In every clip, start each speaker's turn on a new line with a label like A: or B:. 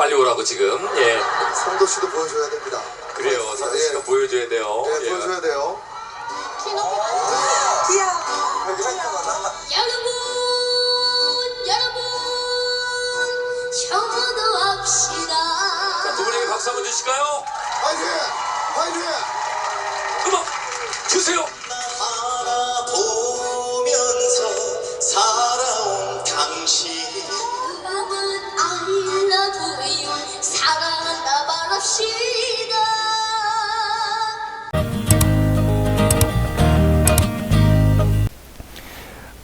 A: 빨리 오라고 지금. 예.
B: 성도 씨도 보여줘야 됩니다.
A: 그래요. 상도 씨가
B: 예.
A: 보여줘야 돼요.
B: 예,
A: 예.
B: 보여줘야 돼요.
C: 여러분, 여러분, 청도합시다.
A: 자, 두 분에게 박수 한번 주실까요?
B: 화이팅! 화이팅!
A: 음악 주세요.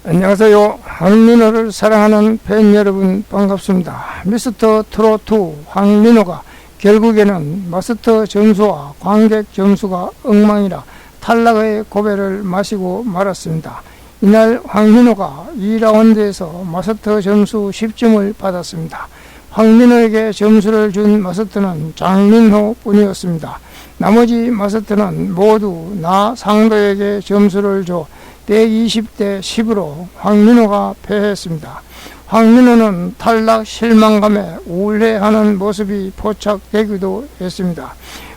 D: 안녕하세요. 황민호를 사랑하는 팬 여러분 반갑습니다. 미스터 트로트 황민호가 결국에는 마스터 점수와 관객 점수가 엉망이라 탈락의 고배를 마시고 말았습니다. 이날 황민호가 2라운드에서 마스터 점수 10점을 받았습니다. 황민호에게 점수를 준 마스터는 장민호 뿐이었습니다. 나머지 마스터는 모두 나 상도에게 점수를 줘 120대 10으로 황민호가 패했습니다. 황민호는 탈락 실망감에 우울해하는 모습이 포착되기도 했습니다.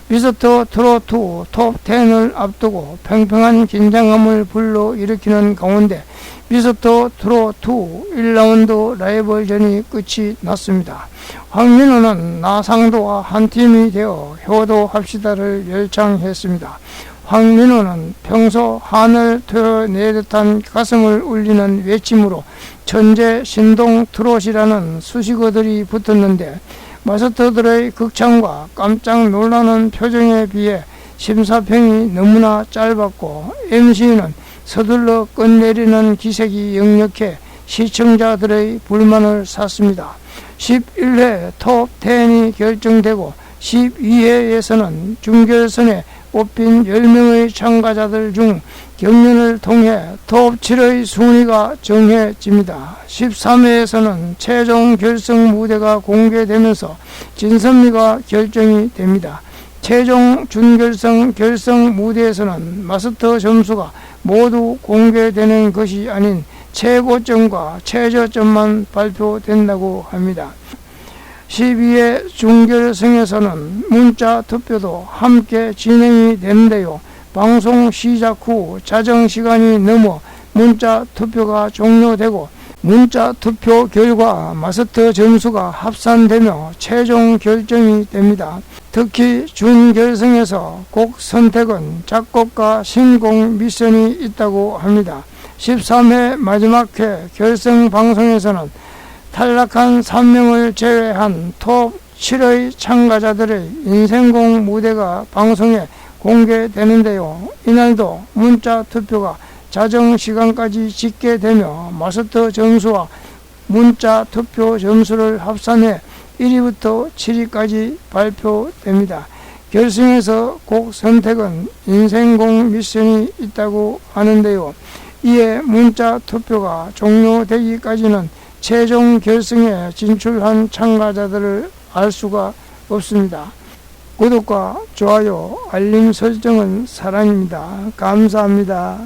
D: 미스터 트로트 톱10을 앞두고 팽팽한 긴장감을 불러일으키는 가운데 미스터 트로트 1라운드 라이벌전이 끝이 났습니다. 황민호는 나상도와 한 팀이 되어 효도합시다를 열창했습니다. 황민호는 평소 하늘 튀어내듯한 가슴을 울리는 외침으로 천재 신동 트롯이라는 수식어들이 붙었는데 마스터들의 극찬과 깜짝 놀라는 표정에 비해 심사평이 너무나 짧았고 MC는 서둘러 끝내리는 기색이 역력해 시청자들의 불만을 샀습니다. 11회 톱 10이 결정되고 12회에서는 중결선에 뽑힌 10명의 참가자들 중 경연을 통해 톱7의 순위가 정해집니다. 13회에서는 최종 결승 무대가 공개되면서 진선미가 결정이 됩니다. 최종 준결승 결승 무대에서는 마스터 점수가 모두 공개되는 것이 아닌 최고점과 최저점만 발표된다고 합니다. 12회 중결승에서는 문자 투표도 함께 진행이 되는데요. 방송 시작 후 자정 시간이 넘어 문자 투표가 종료되고 문자 투표 결과 마스터 점수가 합산되며 최종 결정이 됩니다. 특히 준결승에서 곡 선택은 작곡가 신공 미션이 있다고 합니다. 13회 마지막 회 결승 방송에서는 탈락한 3명을 제외한 톱 7의 참가자들의 인생공 무대가 방송에 공개되는데요. 이날도 문자 투표가 자정 시간까지 짓게 되며 마스터 점수와 문자 투표 점수를 합산해 1위부터 7위까지 발표됩니다. 결승에서 곡 선택은 인생공 미션이 있다고 하는데요. 이에 문자 투표가 종료되기까지는 최종 결승에 진출한 참가자들을 알 수가 없습니다. 구독과 좋아요, 알림 설정은 사랑입니다. 감사합니다.